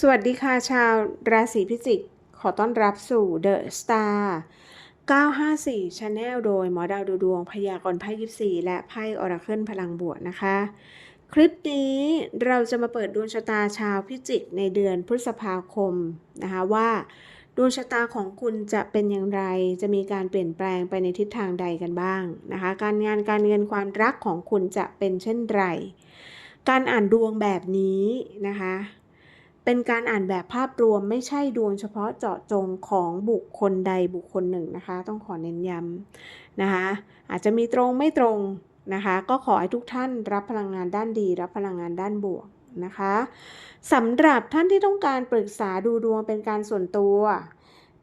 สวัสดีค่ะชาวราศีพิจิก ขอต้อนรับสู่ The Star 954 Channel โดยหมอดาวดูดวงพยากรณ์ไพ่ยิปซีและไพ่ออราเคิลพลังบวกนะคะ คลิปนี้เราจะมาเปิดดวงชะตาชาวพิจิกในเดือนพฤษภาคมนะคะว่าดวงชะตาของคุณจะเป็นอย่างไร จะมีการเปลี่ยนแปลงไปในทิศทางใดกันบ้างนะคะ การงานการเงินความรักของคุณจะเป็นเช่นไร การอ่านดวงแบบนี้นะคะ เป็นการอ่านแบบภาพรวมไม่ใช่ดวงเฉพาะเจาะจงของบุคคลใดบุคคลหนึ่งนะคะ ต้องขอเน้นย้ำนะคะ อาจจะมีตรงไม่ตรงนะคะ ก็ขอให้ทุกท่านรับพลังงานด้านดี รับพลังงานด้านบวกนะคะสำหรับท่านที่ต้องการปรึกษาดูดวงเป็นการส่วนตัว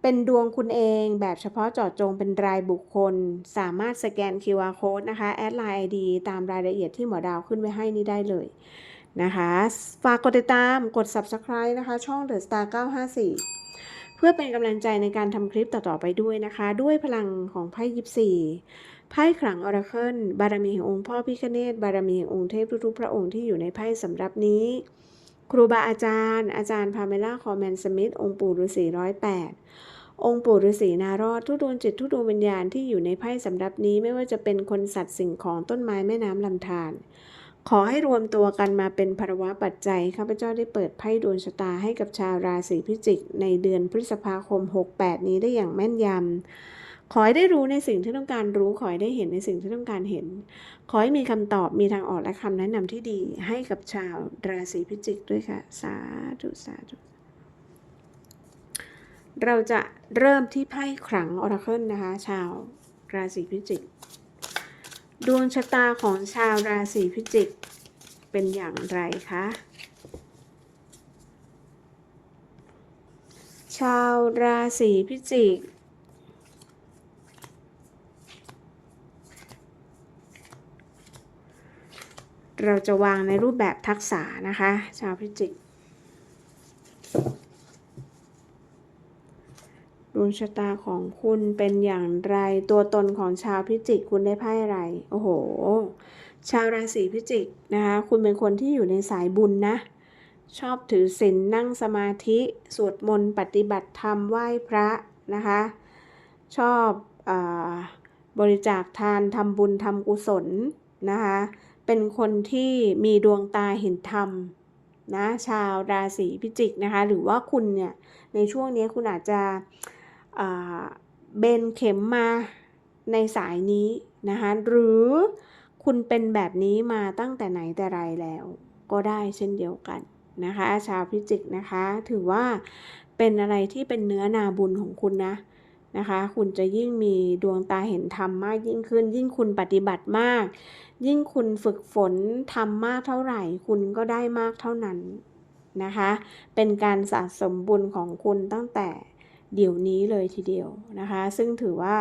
เป็นดวงคุณเองแบบเฉพาะเจาะจงเป็นรายบุคคล สามารถสแกน QR code นะคะ แอดไลน์ ID ตามรายละเอียดที่หมอดาวขึ้นไว้ให้นี่ได้เลย นะคะ ฝากกดติดตามกด Subscribe นะคะ ช่อง The Star 954 เพื่อเป็นกำลังใจในการทำคลิปต่อ ๆ ไปด้วยนะคะ ด้วยพลังของไพ่ยิปซีไพ่ขลังออราเคิลบารมีแห่งองค์พ่อพิคเนตบารมีแห่งองค์เทพทุกๆพระองค์ที่อยู่ในไพ่สำหรับนี้ ครูบาอาจารย์ อาจารย์พาเมล่าคอมแมนสมิธองค์ปู่ฤาษีร้อยแปดองค์ปู่ฤาษีนารอดทุกดวงจิตทุกดวงวิญญาณที่อยู่ในไพ่สำหรับนี้ไม่ว่าจะเป็นคนสัตว์สิ่งของต้นไม้แม่น้ำลำธาร ขอให้รวมตัวกันมาเป็นภาวะปัจจัยข้าพเจ้าได้เปิดไพ่ดวงชะตาให้กับชาวราศีพิจิก ในเดือนพฤษภาคม 68 นี้ได้อย่างแม่นยำขอให้ได้รู้ในสิ่งที่ต้องการรู้ ขอให้ได้เห็นในสิ่งที่ต้องการเห็น ขอให้มีคำตอบ มีทางออกและคำแนะนำที่ดีให้กับชาวราศีพิจิกด้วยค่ะ สาธุ สาธุ เราจะเริ่มที่ไพ่ขลังออราเคิลนะคะ ชาวราศีพิจิก ดวงชะตาของชาวราศีพิจิกเป็นอย่างไรคะ ชาวราศีพิจิก เราจะวางในรูปแบบทักษะนะคะ ชาวพิจิก ดวงชะตาของคุณเป็นอย่างไร ตัวตนของชาวพิจิกคุณได้ไพ่อะไร โอ้โห ชาวราศีพิจิกนะคะ คุณเป็นคนที่อยู่ในสายบุญนะ ชอบถือศีลนั่งสมาธิสวดมนต์ปฏิบัติธรรมไหว้พระนะคะ ชอบอบริจาคทานทำบุญทำกุศลนะคะ เป็นคนที่มีดวงตาเห็นธรรมนะชาวราศีพิจิกนะคะ หรือว่าคุณเนี่ยในช่วงนี้คุณอาจจะ เบนเข็มมาในสายนี้นะคะหรือคุณเป็นแบบนี้มาตั้งแต่ไหนแต่ไรแล้ว ก็ได้เช่นเดียวกันนะคะชาวพิจิกนะคะ ถือว่าเป็นอะไรที่เป็นเนื้อนาบุญของคุณนะนะคะ คุณจะยิ่งมีดวงตาเห็นธรรมมากยิ่งขึ้น ยิ่งคุณปฏิบัติมาก ยิ่งคุณฝึกฝนทำมากเท่าไหร่ คุณก็ได้มากเท่านั้นนะคะ เป็นการสะสมบุญของคุณตั้งแต่ เดี๋ยวนี้เลยทีเดียวนะคะ ซึ่งถือว่า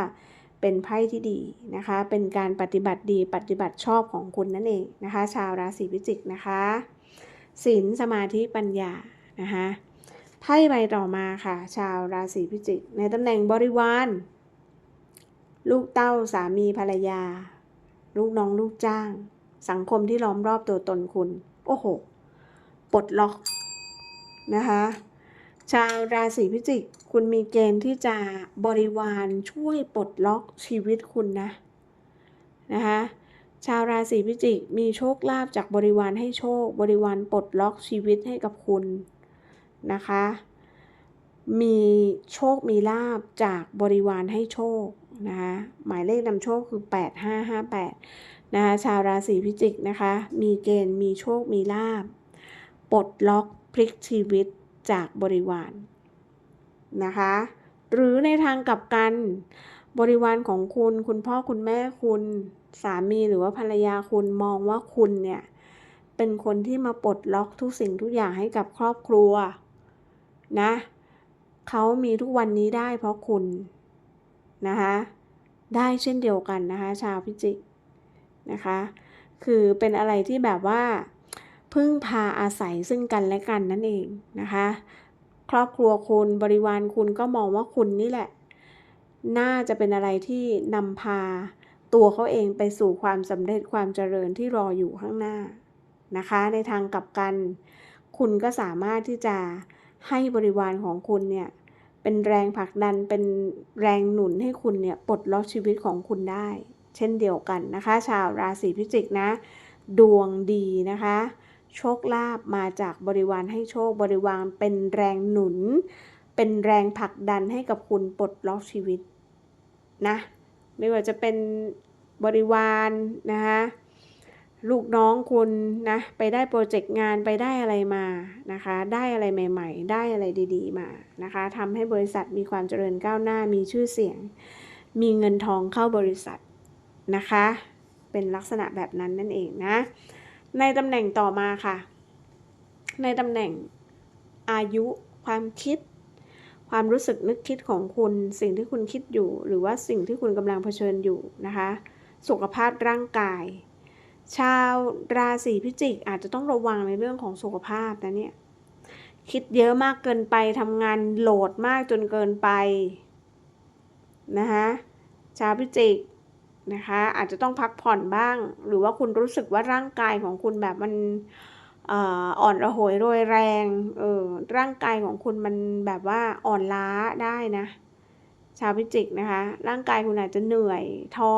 เป็นไพ่ที่ดีนะคะ เป็นการปฏิบัติดีปฏิบัติชอบของคุณนั่นเองนะคะ ชาวราศีพิจิกนะคะศีลสมาธิปัญญานะคะไพ่ใบต่อมาค่ะ ชาวราศีพิจิก ในตำแหน่งบริวาร ลูกเต้าสามีภรรยา ลูกน้องลูกจ้าง สังคมที่ล้อมรอบตัวตนคุณ โอ้โหปลดล็อกนะคะ ชาวราศีพิจิก คุณมีเกณฑ์ที่จะบริวารช่วยปลดล็อกชีวิตคุณนะ นะคะ ชาวราศีพิจิกมีโชคลาภจากบริวารให้โชค บริวารปลดล็อกชีวิตให้กับคุณนะคะ มีโชคมีลาบจากบริวารให้โชคนะคะหมายเลขนำโชคคือ 8558นะคะชาวราศีพิจิกนะคะ มีเกณฑ์มีโชคมีลาบปลดล็อกพลิกชีวิต จากบริวารนะคะ หรือในทางกลับกัน บริวารของคุณ คุณพ่อคุณแม่คุณสามีหรือว่าภรรยาคุณมองว่าคุณเนี่ยเป็นคนที่มาปลดล็อกทุกสิ่งทุกอย่างให้กับครอบครัวนะเขามีทุกวันนี้ได้เพราะคุณนะคะได้เช่นเดียวกันนะคะ ชาวพิจิกนะคะ คือเป็นอะไรที่แบบว่า พึ่งพาอาศัยซึ่งกันและกันนั่นเองนะคะ ครอบครัวคุณบริวารคุณก็มองว่าคุณนี่แหละ น่าจะเป็นอะไรที่นำพาตัวเขาเองไปสู่ความสำเร็จความเจริญที่รออยู่ข้างหน้านะคะ ในทางกลับกัน คุณก็สามารถที่จะให้บริวารของคุณเนี่ยเป็นแรงผลักดันเป็นแรงหนุนให้คุณเนี่ยปลดล็อกชีวิตของคุณได้ เช่นเดียวกันนะคะ ชาวราศีพิจิกนะ ดวงดีนะคะ โชคลาภมาจากบริวารให้โชคบริวารเป็นแรงหนุน เป็นแรงผลักดันให้กับคุณปลดล็อกชีวิตนะไม่ว่าจะเป็นบริวารนะคะลูกน้องคุณนะไปได้โปรเจกต์งานไปได้อะไรมานะคะ ได้อะไรใหม่ ๆ ได้อะไรดีๆมานะคะทำให้บริษัทมีความเจริญก้าวหน้ามีชื่อเสียง มีเงินทองเข้าบริษัทนะคะ เป็นลักษณะแบบนั้นนั่นเองนะ ในตำแหน่งต่อมาค่ะ ในตำแหน่งอายุ ความคิด ความรู้สึกนึกคิดของคุณ สิ่งที่คุณคิดอยู่ หรือว่าสิ่งที่คุณกำลังเผชิญอยู่นะคะ สุขภาพร่างกาย ชาวราศีพิจิกอาจจะต้องระวังในเรื่องของสุขภาพนะเนี่ย คิดเยอะมากเกินไปทำงานโหลดมากจนเกินไปนะคะชาวพิจิก นะคะ อาจจะต้องพักผ่อนบ้าง หรือว่าคุณรู้สึกว่าร่างกายของคุณแบบมันอ่อนระโหยโรยแรงเออร่างกายของคุณมันแบบว่าอ่อนล้าได้นะ ชาวพิจิกนะคะ ร่างกายคุณอาจจะเหนื่อยท้อ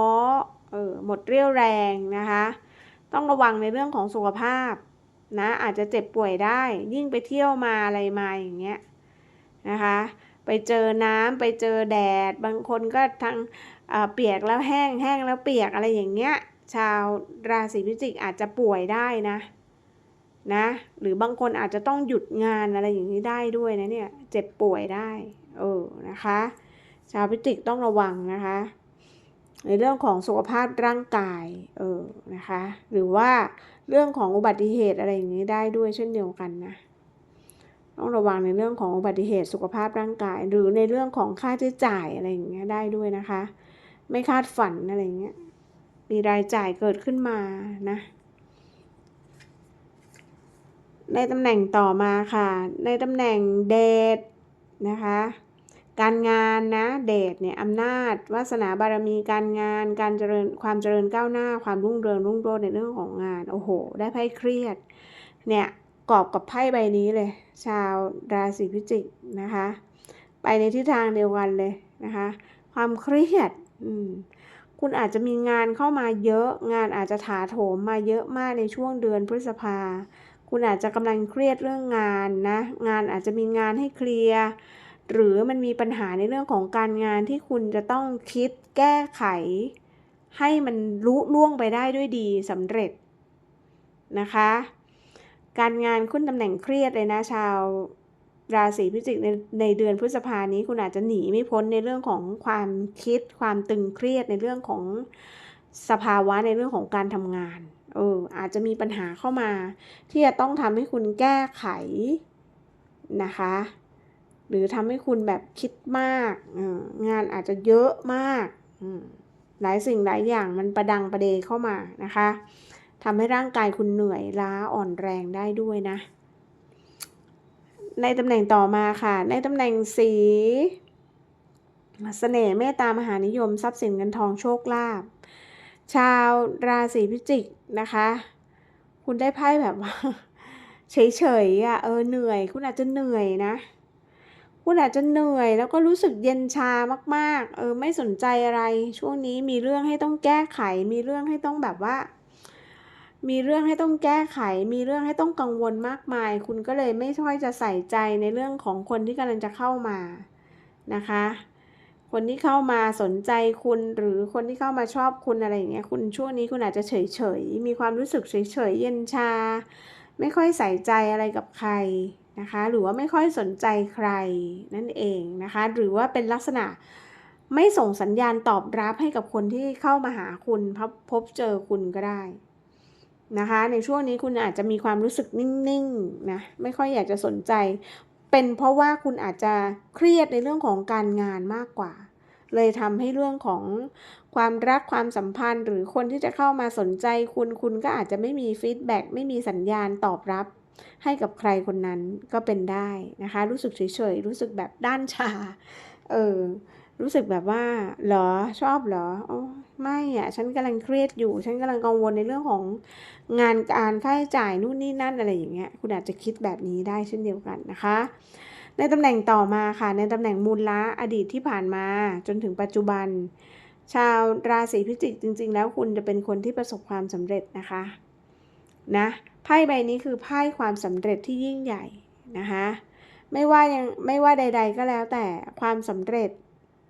เออหมดเรี่ยวแรงนะคะ ต้องระวังในเรื่องของสุขภาพนะอาจจะเจ็บป่วยได้ ยิ่งไปเที่ยวมาอะไรมาอย่างเงี้ยนะคะ ไปเจอน้ำไปเจอแดด บางคนก็ทั้ง เปียกแล้วแห้งแห้งแล้วเปียกอะไรอย่างเงี้ย ชาวราศีพิจิกอาจจะป่วยได้นะนะ หรือบางคนอาจจะต้องหยุดงานอะไรอย่างนี้ได้ด้วยนะเนี่ย เจ็บป่วยได้เออนะคะ ชาวพิจิกต้องระวังนะคะ ในเรื่องของสุขภาพร่างกายเออนะคะ หรือว่าเรื่องของอุบัติเหตุอะไรอย่างนี้ได้ด้วยเช่นเดียวกันนะต้องระวังในเรื่องของอุบัติเหตุสุขภาพร่างกาย หรือในเรื่องของค่าใช้จ่ายอะไรอย่างเงี้ยได้ด้วยนะคะ ไม่คาดฝันอะไรเงี้ย มีรายจ่ายเกิดขึ้นมานะ ในตำแหน่งต่อมาค่ะ ในตำแหน่งเดทนะคะ การงานนะเดทเนี่ยอำนาจวาสนาบารมีการงาน การเจริญความเจริญก้าวหน้า ความรุ่งเรืองรุ่งโรจน์ในเรื่องของงานโอ้โห ได้ไพ่เครียด เนี่ยกอบกับไพ่ใบนี้เลย ชาวราศีพิจิกนะคะ ไปในทิศทางเดียวกันเลยนะคะ ความเครียด คุณอาจจะมีงานเข้ามาเยอะ งานอาจจะถาโถมมาเยอะมากในช่วงเดือนพฤษภา คุณอาจจะกำลังเครียดเรื่องงานนะ งานอาจจะมีงานให้เคลียร์ หรือมันมีปัญหาในเรื่องของการงานที่คุณจะต้องคิดแก้ไข ให้มันลุล่วงไปได้ด้วยดีสำเร็จนะคะ การงานขึ้นตำแหน่งเครียดเลยนะชาว ราศีพิจิกในในเดือนพฤษภานี้คุณอาจจะหนีไม่พ้นในเรื่องของความคิด ความตึงเครียดในเรื่องของสภาวะในเรื่องของการทำงาน เออ อาจจะมีปัญหาเข้ามา ที่จะต้องทำให้คุณแก้ไขนะคะ หรือทำให้คุณแบบคิดมากงานอาจจะเยอะมากหลายสิ่งหลายอย่างมันประดังประเดเข้ามานะคะทำให้ร่างกายคุณเหนื่อยล้าอ่อนแรงได้ด้วยนะ ในตำแหน่งต่อมาค่ะ ในตำแหน่งสีสเสน่ห์เมตตามหานิยม ทรัพย์สินเงินทองโชคลาภชาวราศีพิจิกนะคะ คุณได้ไพ่แบบว่าเฉยๆอะเออเหนื่อย คุณอาจจะเหนื่อยนะคุณอาจจะเหนื่อยแล้วก็รู้สึกเย็นชามาก ๆ เออไม่สนใจอะไร ช่วงนี้มีเรื่องให้ต้องแก้ไข มีเรื่องให้ต้องแบบว่า มีเรื่องให้ต้องแก้ไข มีเรื่องให้ต้องกังวลมากมาย คุณก็เลยไม่ค่อยจะใส่ใจในเรื่องของคนที่กำลังจะเข้ามานะคะ คนที่เข้ามาสนใจคุณหรือคนที่เข้ามาชอบคุณอะไรอย่างเงี้ยคุณช่วงนี้คุณอาจจะเฉยเฉยมีความรู้สึกเฉยเฉยเย็นชา ไม่ค่อยใส่ใจอะไรกับใครนะคะ หรือว่าไม่ค่อยสนใจใครนั่นเองนะคะ หรือว่าเป็นลักษณะไม่ส่งสัญญาณตอบรับให้กับคนที่เข้ามาหาคุณพบพบเจอคุณก็ได้ นะคะ ในช่วงนี้คุณอาจจะมีความรู้สึกนิ่งๆนะไม่ค่อยอยากจะสนใจ เป็นเพราะว่าคุณอาจจะเครียดในเรื่องของการงานมากกว่า เลยทำให้เรื่องของความรักความสัมพันธ์ หรือคนที่จะเข้ามาสนใจคุณคุณก็อาจจะไม่มีฟีดแบ็กไม่มีสัญญาณตอบรับให้กับใครคนนั้นก็เป็นได้นะคะ รู้สึกเฉยๆ รู้สึกแบบด้านชา เออ รู้สึกแบบว่าเหรอชอบเหรออไม่อะฉันกำลังเครียดอยู่ ฉันกำลังกังวลในเรื่องของงานการค่าใช้จ่ายนู่นนี่นั่นอะไรอย่างเงี้ยคุณอาจจะคิดแบบนี้ได้เช่นเดียวกันนะคะ ในตำแหน่งต่อมาค่ะ ในตำแหน่งมูลละอดีตที่ผ่านมาจนถึงปัจจุบัน ชาวราศีพิจิกจริง ๆ แล้วคุณจะเป็นคนที่ประสบความสำเร็จนะคะนะไพ่ใบนี้คือไพ่ความสำเร็จที่ยิ่งใหญ่นะคะไม่ว่ายังไม่ว่าใด ๆ ก็แล้วแต่ความสำเร็จ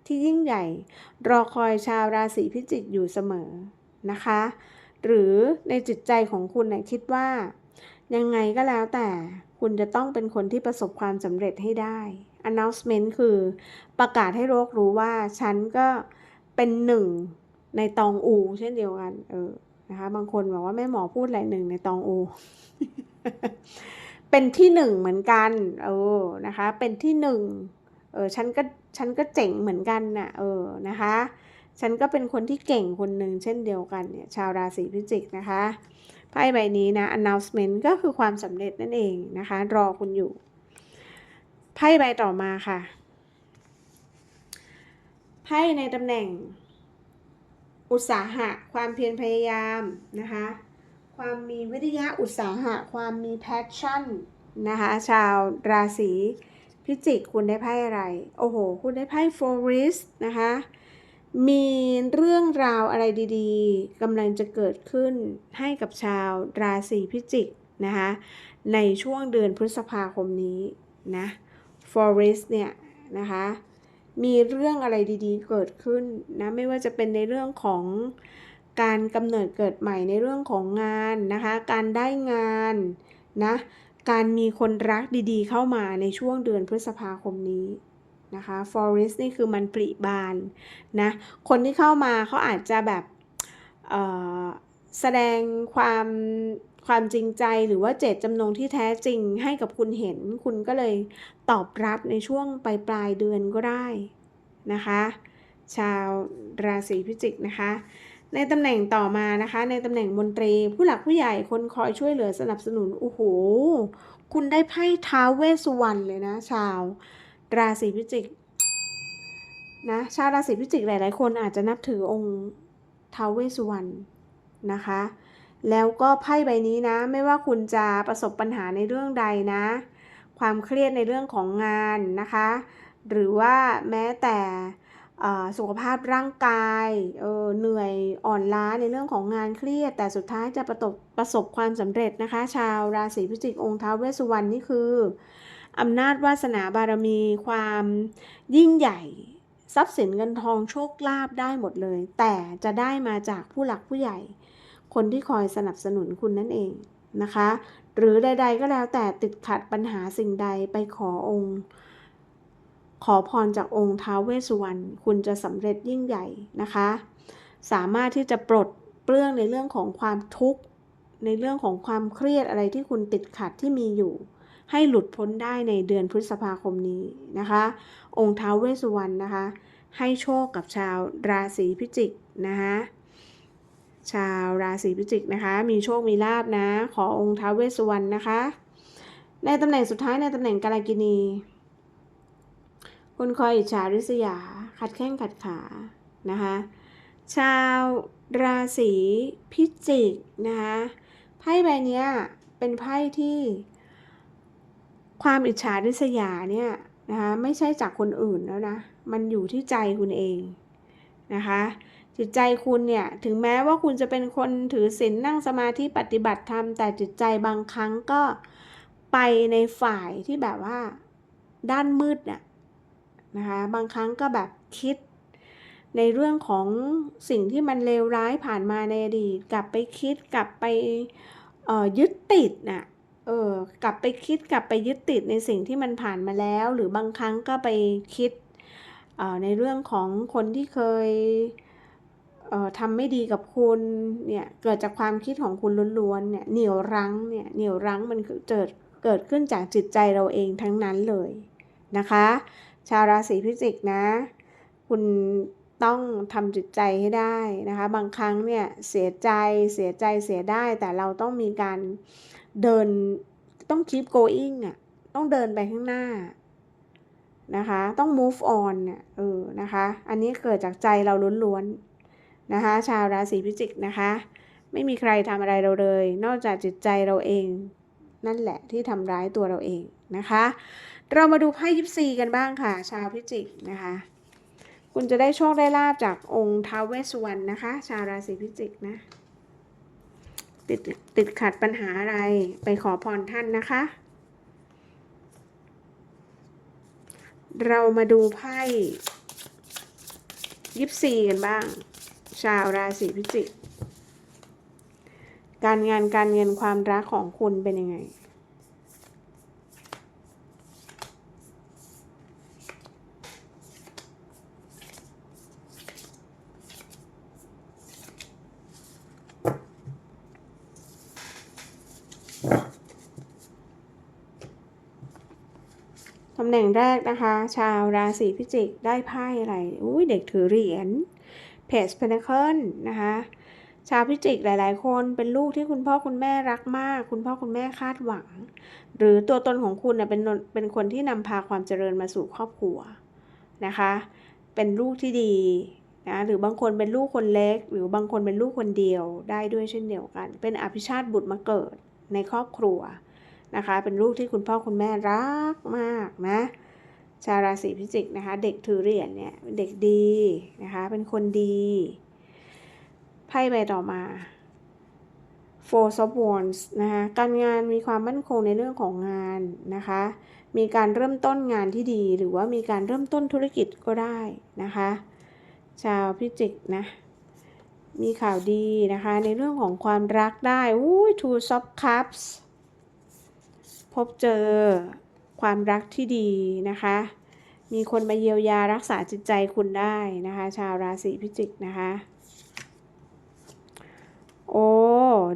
ที่ยิ่งใหญ่ รอคอยชาวราศีพิจิกอยู่เสมอนะคะ หรือในจิตใจของคุณนะคิดว่า ยังไงก็แล้วแต่คุณจะต้องเป็นคนที่ประสบความสำเร็จให้ได้ announcement คือประกาศให้โลกรู้ว่าฉันก็เป็นหนึ่งในตองอู เช่นเดียวกัน เออนะคะบางคนบอกว่าแม่หมอพูดอะไรหนึ่งในตองอู เป็นที่หนึ่งเหมือนกัน เออนะคะ เป็นที่หนึ่ง เออฉันก็ฉันก็เจ๋งเหมือนกันน่ะเออนะคะ ฉันก็เป็นคนที่เก่งคนหนึ่งเช่นเดียวกันเนี่ยชาวราศีพิจิกนะคะไพ่ใบนี้นะ announcement ก็คือความสำเร็จนั่นเองนะคะ รอคุณอยู่ไพ่ใบต่อมาค่ะไพ่ในตำแหน่ง อุตสาหะ ความเพียรพยายามนะคะ ความมีวิทยาอุตสาหะ ความมี passion นะคะ ชาวราศี พิจิกคุณได้ไพ่อะไร โอ้โห คุณได้ไพ่ forest นะคะ มีเรื่องราวอะไรดีๆกำลังจะเกิดขึ้นให้กับชาวราศีพิจิกนะคะ ในช่วงเดือนพฤษภาคมนี้นะ forest เนี่ยนะคะ มีเรื่องอะไรดีๆเกิดขึ้นนะ ไม่ว่าจะเป็นในเรื่องของการกำเนิดเกิดใหม่ในเรื่องของงานนะคะ การได้งานนะ การมีคนรักดีๆ เข้ามาในช่วงเดือนพฤษภาคมนี้นะคะ forest นี่คือมันปริบานนะ คนที่เข้ามาเขาอาจจะแบบแสดงความความจริงใจหรือว่าเจตจำนงที่แท้จริงให้กับคุณเห็น คุณก็เลยตอบรับในช่วงปลายปลายเดือนก็ได้นะคะ ชาวราศีพิจิกนะคะ ในตำแหน่งต่อมานะคะ ในตำแหน่งมนตรีผู้หลักผู้ใหญ่คนคอยช่วยเหลือสนับสนุน โอ้โห คุณได้ไพ่ท้าวเวสสุวรรณเลยนะ ชาว ราศีพิจิกนะชาวราศีพิจิกหลาย ๆ คนอาจจะนับถือองค์ท้าวเวสสุวรรณนะคะ แล้วก็ไพ่ใบนี้นะ ไม่ว่าคุณจะประสบปัญหาในเรื่องใดนะ ความเครียดในเรื่องของงานนะคะ หรือว่าแม้แต่ สุขภาพร่างกายเเหนื่อยอ่อนล้าในเรื่องของงานเครียด แต่สุดท้ายจะประสบประสบความสำเร็จนะคะ ชาวราศีพิจิกองค์ท้าวเวสสุวรรณนี่คืออำนาจวาสนาบารมีความยิ่งใหญ่ทรัพย์สินเงินทองโชคลาภได้หมดเลย แต่จะได้มาจากผู้หลักผู้ใหญ่ คนที่คอยสนับสนุนคุณนั่นเองนะคะ หรือใด ๆ ก็แล้วแต่ติดขัดปัญหาสิ่งใดไปขอองค์ ขอพรจากองค์ท้าวเวสสุวรรณคุณจะสำเร็จยิ่งใหญ่นะคะ สามารถที่จะปลดเปลื้องในเรื่องของความทุกข์ ในเรื่องของความเครียดอะไรที่คุณติดขัดที่มีอยู่ ให้หลุดพ้นได้ในเดือนพฤษภาคมนี้นะคะ องค์ท้าวเวสสุวรรณนะคะ ให้โชคกับชาวราศีพิจิกนะคะชาวราศีพิจิกนะคะ มีโชค มีลาบนะ ขอองค์ท้าวเวสสุวรรณนะคะ ในตำแหน่งสุดท้ายในตำแหน่งกาลกินี คุณคอยอิจฉาริษยา ขัดแข้งขัดขา นะคะ ชาวราศีพิจิกนะคะไพ่ใบนี้เป็นไพ่ที่ ความอิจฉาริษยาเนี่ยนะคะไม่ใช่จากคนอื่นแล้วนะ มันอยู่ที่ใจคุณเองนะคะจิตใจคุณเนี่ยถึงแม้ว่าคุณจะเป็นคนถือศีลนั่งสมาธิปฏิบัติธรรม แต่จิตใจบางครั้งก็ไปในฝ่ายที่แบบว่า ด้านมืดน่ะ นะคะบางครั้งก็แบบคิด ในเรื่องของสิ่งที่มันเลวร้ายผ่านมาในอดีตกลับไปคิดกลับไปยึดติดน่ะเออกลับไปคิดกลับไปยึดติดในสิ่งที่มันผ่านมาแล้ว หรือบางครั้งก็ไปคิดในเรื่องของคนที่เคยทำไม่ดีกับคุณเนี่ยเกิดจากความคิดของคุณล้วนๆเนี่ยเหนี่ยวรั้งเนี่ยเหนี่ยวรั้งมันเกิดเกิดขึ้นจากจิตใจเราเองทั้งนั้นเลยนะคะ ชาวราศีพิจิกนะ คุณต้องทำจิตใจให้ได้นะคะ บางครั้งเนี่ยเสียใจเสียใจเสียได้ แต่เราต้องมีการเดินต้อง keep going อะต้องเดินไปข้างหน้านะคะ ต้อง move on เนี่ยเออนะคะ อันนี้เกิดจากใจเราล้วนๆนะคะ ชาวราศีพิจิกนะคะ ไม่มีใครทำอะไรเราเลย นอกจากจิตใจเราเอง นั่นแหละที่ทำร้ายตัวเราเองนะคะ เรามาดูไพ่ยิปซีกันบ้างค่ะ ชาวพิจิกนะคะ คุณจะได้โชคได้ลาบจากองค์ท้าวเวสสุวรรณนะคะ ชาวราศีพิจิกนะติดติดขัดปัญหาอะไรไปขอพรท่านนะคะ เรามาดูไพ่ยิปซีกันบ้าง ชาวราศีพิจิก การงานการเงินความรักของคุณเป็นยังไง หน่งแรกนะคะ ชาวราศีพิจิกได้ไพ่อะไรอุ้ยเด็กถือเหรียญเพจเพนเคิลนะคะชาวพิจิกหลาย ๆ คนเป็นลูกที่คุณพ่อคุณแม่รักมาก คุณพ่อคุณแม่คาดหวัง หรือตัวตนของคุณน่ะเป็นนเป็นคนที่นำพาความเจริญมาสู่ครอบครัวนะคะ เป็นลูกที่ดีนะหรือบางคนเป็นลูกคนเล็ก หรือบางคนเป็นลูกคนเดียวได้ด้วยเช่นเดียวกัน เป็นอภิชาติบุตรมาเกิดในครอบครัว นะคะ เป็นลูกที่คุณพ่อคุณแม่รักมากนะชาวราศีพิจิกนะคะ เด็กถือเหรียญเนี่ยเป็นเด็กดีนะคะ เป็นคนดีไพ่ใบต่อมา Four of Wands นะคะ การงานมีความมั่นคงในเรื่องของงานนะคะ มีการเริ่มต้นงานที่ดี หรือว่ามีการเริ่มต้นธุรกิจก็ได้นะคะ ชาวพิจิกนะ มีข่าวดีนะคะในเรื่องของความรักได้อุ้ย Two of Cups พบเจอความรักที่ดีนะคะ มีคนมาเยียวยารักษาจิตใจคุณได้นะคะ ชาวราศีพิจิกนะคะโอ้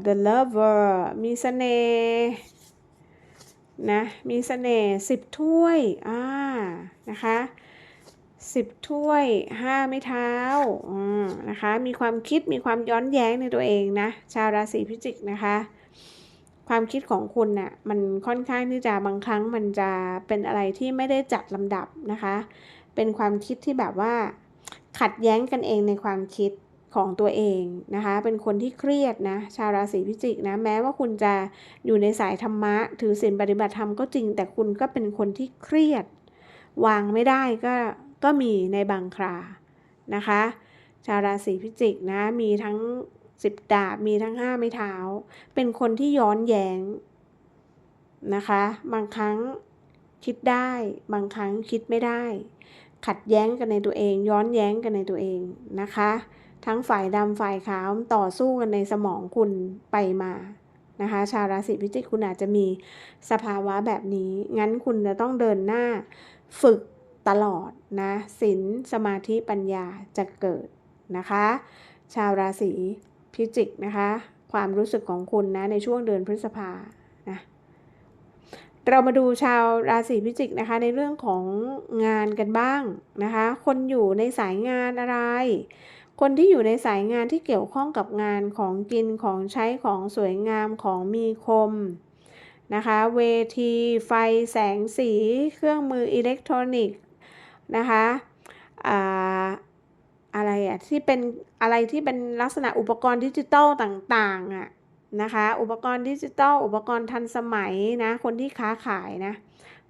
the lover มีเสน่ห์นะ มีเสน่ห์สิบถ้วย อ่า นะคะสิบถ้วยห้าไม่เท้าอืมนะคะ มีความคิด มีความย้อนแย้งในตัวเองนะ ชาวราศีพิจิกนะคะ ความคิดของคุณน่ะมันค่อนข้างที่จะบางครั้งมันจะเป็นอะไรที่ไม่ได้จัดลำดับนะคะ เป็นความคิดที่แบบว่า ขัดแย้งกันเองในความคิดของตัวเองนะคะ เป็นคนที่เครียดนะ ชาวราศีพิจิกนะ แม้ว่าคุณจะอยู่ในสายธรรมะ ถือศีลปฏิบัติธรรมก็จริง แต่คุณก็เป็นคนที่เครียด วางไม่ได้ก็ก็มีในบางครานะคะ ชาวราศีพิจิกนะ มีทั้ง สิบดาบมีทั้งห้าไม้เท้า เป็นคนที่ย้อนแย้งนะคะ บางครั้งคิดได้ บางครั้งคิดไม่ได้ ขัดแย้งกันในตัวเอง ย้อนแย้งกันในตัวเองนะคะ ทั้งฝ่ายดำฝ่ายขาวต่อสู้กันในสมองคุณไปมานะคะ ชาวราศีพิจิกคุณอาจจะมีสภาวะแบบนี้ งั้นคุณจะต้องเดินหน้าฝึกตลอดนะศีลสมาธิปัญญาจะเกิดนะคะ ชาวราศี พิจิกนะคะ ความรู้สึกของคุณนะในช่วงเดือนพฤษภานะเรามาดูชาวราศีพิจิกนะคะในเรื่องของงานกันบ้างนะคะ คนอยู่ในสายงานอะไร คนที่อยู่ในสายงานที่เกี่ยวข้องกับงานของกินของใช้ของสวยงามของมีคมนะคะ เวที ไฟแสงสี เครื่องมืออิเล็กทรอนิกส์นะคะ อะไรอะที่เป็นอะไรที่เป็นลักษณะอุปกรณ์ดิจิตอลต่างๆอะนะคะอุปกรณ์ดิจิตอลอุปกรณ์ทันสมัยนะคนที่ค้าขายนะ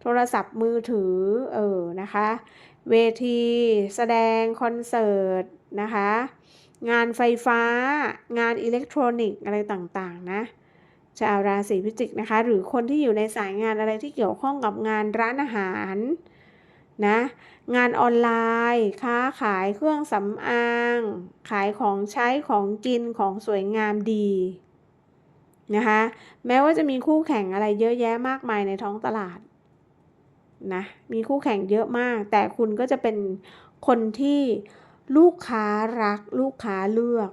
โทรศัพท์มือถือเออนะคะเวทีแสดงคอนเสิร์ตนะคะงานไฟฟ้างานอิเล็กทรอนิกส์อะไรต่างๆนะชาวราศีพิจิกนะคะหรือคนที่อยู่ในสายงานอะไรที่เกี่ยวข้องกับงานร้านอาหาร นะ งานออนไลน์ ค้าขายเครื่องสำอาง ขายของใช้ของกินของสวยงามดีนะคะแม้ว่าจะมีคู่แข่งอะไรเยอะแยะมากมายในท้องตลาดนะมีคู่แข่งเยอะมาก แต่คุณก็จะเป็นคนที่ลูกค้ารักลูกค้าเลือก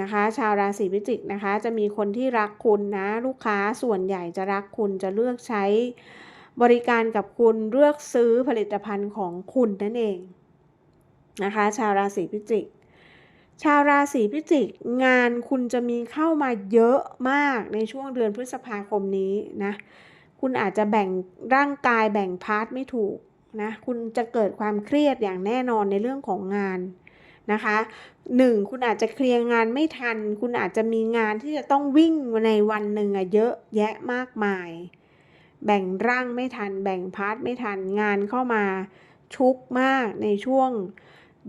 นะคะ ชาวราศีพิจิกนะคะ จะมีคนที่รักคุณนะ ลูกค้าส่วนใหญ่จะรักคุณจะเลือกใช้ บริการกับคุณเลือกซื้อผลิตภัณฑ์ของคุณนั่นเองนะคะ ชาวราศีพิจิก ชาวราศีพิจิก งานคุณจะมีเข้ามาเยอะมากในช่วงเดือนพฤษภาคมนี้นะคุณอาจจะแบ่งร่างกายแบ่งพาร์ทไม่ถูกนะคุณจะเกิดความเครียดอย่างแน่นอนในเรื่องของงานนะคะหนึ่งคุณอาจจะเคลียร์งานไม่ทัน คุณอาจจะมีงานที่จะต้องวิ่งในวันหนึ่งอะเยอะแยะมากมาย แบ่งร่างไม่ทัน แบ่งพาร์ทไม่ทันงานเข้ามาชุกมากในช่วง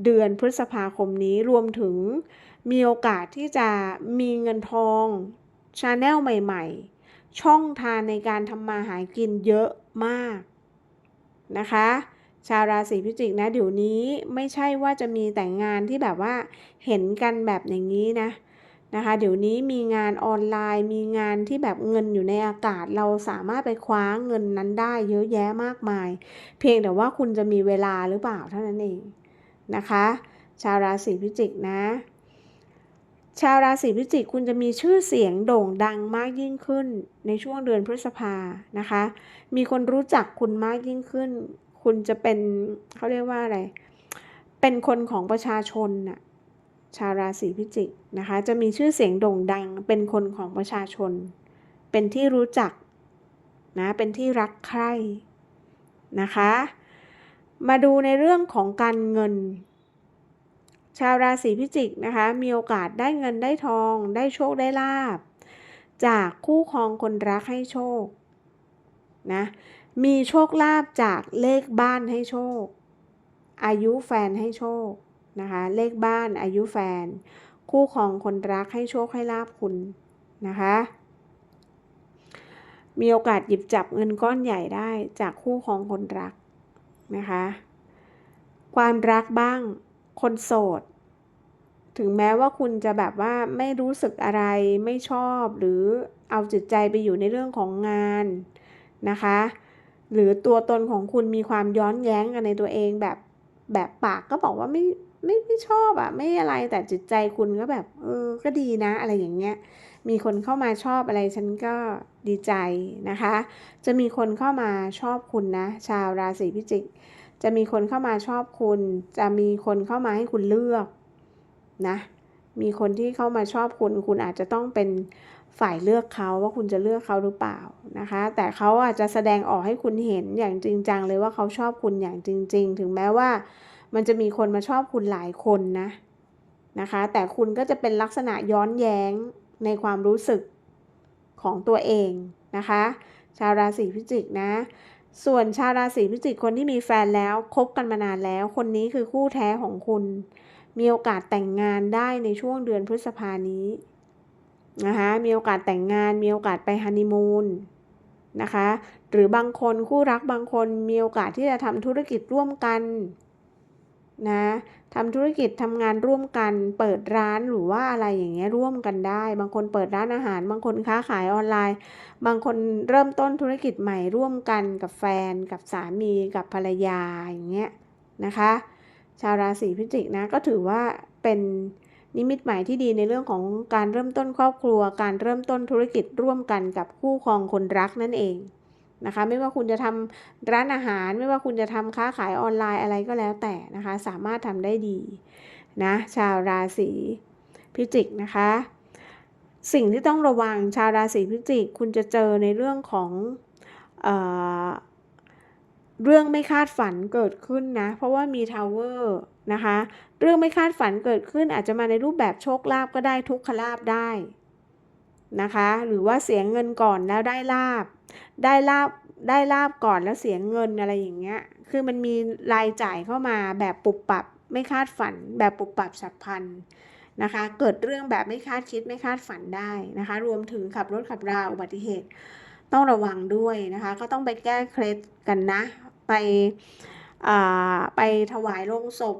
เดือนพฤษภาคมนี้รวมถึงมีโอกาสที่จะมีเงินทองชาแนลใหม่ๆ ช่องทางในการทำมาหากินเยอะมากนะคะ ชาวราศีพิจิกนะเดี๋ยวนี้ไม่ใช่ว่าจะมีแต่งานที่แบบว่าเห็นกันแบบอย่างนี้นะ นะคะเดี๋ยวนี้มีงานออนไลน์ มีงานที่แบบเงินอยู่ในอากาศ เราสามารถไปคว้าเงินนั้นได้เยอะแยะมากมาย เพียงแต่ว่าคุณจะมีเวลาหรือเปล่าเท่านั้นเองนะคะ ชาวราศีพิจิกนะ ชาวราศีพิจิกคุณจะมีชื่อเสียงโด่งดังมากยิ่งขึ้นในช่วงเดือนพฤษภานะคะ มีคนรู้จักคุณมากยิ่งขึ้น คุณจะเป็นเขาเรียกว่าอะไร เป็นคนของประชาชนน่ะ ชาวราศีพิจิกนะคะ จะมีชื่อเสียงโด่งดัง เป็นคนของประชาชน เป็นที่รู้จักนะ เป็นที่รักใคร่นะคะ มาดูในเรื่องของการเงิน ชาวราศีพิจิกนะคะ มีโอกาสได้เงินได้ทอง ได้โชคได้ลาบ จากคู่ครองคนรักให้โชคนะ มีโชคลาภจากเลขบ้านให้โชค อายุแฟนให้โชค นะคะ เลขบ้านอายุแฟน คู่ครองคนรักให้โชคให้ลาบคุณนะคะ มีโอกาสหยิบจับเงินก้อนใหญ่ได้จากคู่ครองคนรักนะคะ ความรักบ้างคนโสด ถึงแม้ว่าคุณจะแบบว่าไม่รู้สึกอะไรไม่ชอบหรือเอาจิตใจไปอยู่ในเรื่องของงานนะคะ หรือตัวตนของคุณมีความย้อนแย้งกันในตัวเองแบบแบบปากก็บอกว่าไม่ ไม่ไม่ชอบอะไม่อะไรแต่จิตใจคุณก็แบบเออก็ดีนะ อะไรอย่างเงี้ยมีคนเข้ามาชอบอะไรฉันก็ดีใจนะคะ จะมีคนเข้ามาชอบคุณนะ ชาวราศีพิจิก จะมีคนเข้ามาชอบคุณ จะมีคนเข้ามาให้คุณเลือกนะ มีคนที่เข้ามาชอบคุณ คุณอาจจะต้องเป็นฝ่ายเลือกเขาว่าคุณจะเลือกเขาหรือเปล่านะคะ แต่เขาอาจจะแสดงออกให้คุณเห็นอย่างจริงจังเลยว่าเขาชอบคุณอย่างจริง ๆ ถึงแม้ว่า มันจะมีคนมาชอบคุณหลายคนนะนะคะ แต่คุณก็จะเป็นลักษณะย้อนแย้งในความรู้สึกของตัวเองนะคะ ชาวราศีพิจิกนะ ส่วนชาวราศีพิจิกคนที่มีแฟนแล้วคบกันมานานแล้ว คนนี้คือคู่แท้ของคุณ มีโอกาสแต่งงานได้ในช่วงเดือนพฤษภานี้นะคะมีโอกาสแต่งงานมีโอกาสไปฮันนีมูนนะคะ หรือบางคนคู่รักบางคนมีโอกาสที่จะทำธุรกิจร่วมกัน นะทำธุรกิจทำงานร่วมกัน เปิดร้านหรือว่าอะไรอย่างเงี้ยร่วมกันได้ บางคนเปิดร้านอาหาร บางคนค้าขายออนไลน์ บางคนเริ่มต้นธุรกิจใหม่ร่วมกันกับแฟน กับสามีกับภรรยาอย่างเงี้ยนะคะ ชาวราศีพิจิกนะก็ถือว่าเป็นนิมิตหมายที่ดีในเรื่องของการเริ่มต้นครอบครัว การเริ่มต้นธุรกิจร่วมกันกับคู่ครองคนรักนั่นเอง นะคะ ไม่ว่าคุณจะทำร้านอาหาร ไม่ว่าคุณจะทำค้าขายออนไลน์อะไรก็แล้วแต่นะคะ สามารถทำได้ดีนะชาวราศีพิจิกนะคะ สิ่งที่ต้องระวังชาวราศีพิจิก คุณจะเจอในเรื่องของเออเรื่องไม่คาดฝันเกิดขึ้นนะ เพราะว่ามีทาวเวอร์นะคะ เรื่องไม่คาดฝันเกิดขึ้นอาจจะมาในรูปแบบโชคลาภก็ได้ทุกขลาภได้นะคะ หรือว่าเสียเงินก่อนแล้วได้ลาบ ได้ลาบได้ลาบก่อนแล้วเสียเงินอะไรอย่างเงี้ย คือมันมีรายจ่ายเข้ามาแบบปุบปับไม่คาดฝัน แบบปุบปับฉับพลันนะคะ เกิดเรื่องแบบไม่คาดคิดไม่คาดฝันได้นะคะ รวมถึงขับรถขับราอุบัติเหตุต้องระวังด้วยนะคะ ก็ต้องไปแก้เคล็ดกันนะ ไปไปถวายโลงศพ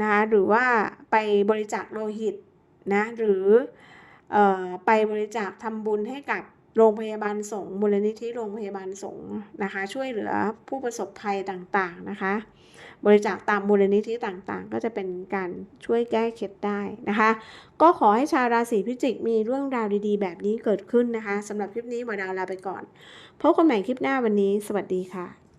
นะคะหรือว่าไปบริจาคโลหิตนะหรือไปบริจาคทำบุญให้กับ โรงพยาบาลสงมูลนิธิโรงพยาบาลสงนะคะ ช่วยเหลือผู้ประสบภัยต่างๆนะคะ บริจาคตามมูลนิธิต่างๆ ก็จะเป็นการช่วยแก้เคล็ดได้นะคะ ก็ขอให้ชาวราศีพิจิกมีเรื่องราวดีๆ แบบนี้เกิดขึ้นนะคะสำหรับคลิปนี้หมอดาวลาไปก่อนพบกันใหม่คลิปหน้าวันนี้ สวัสดีค่ะ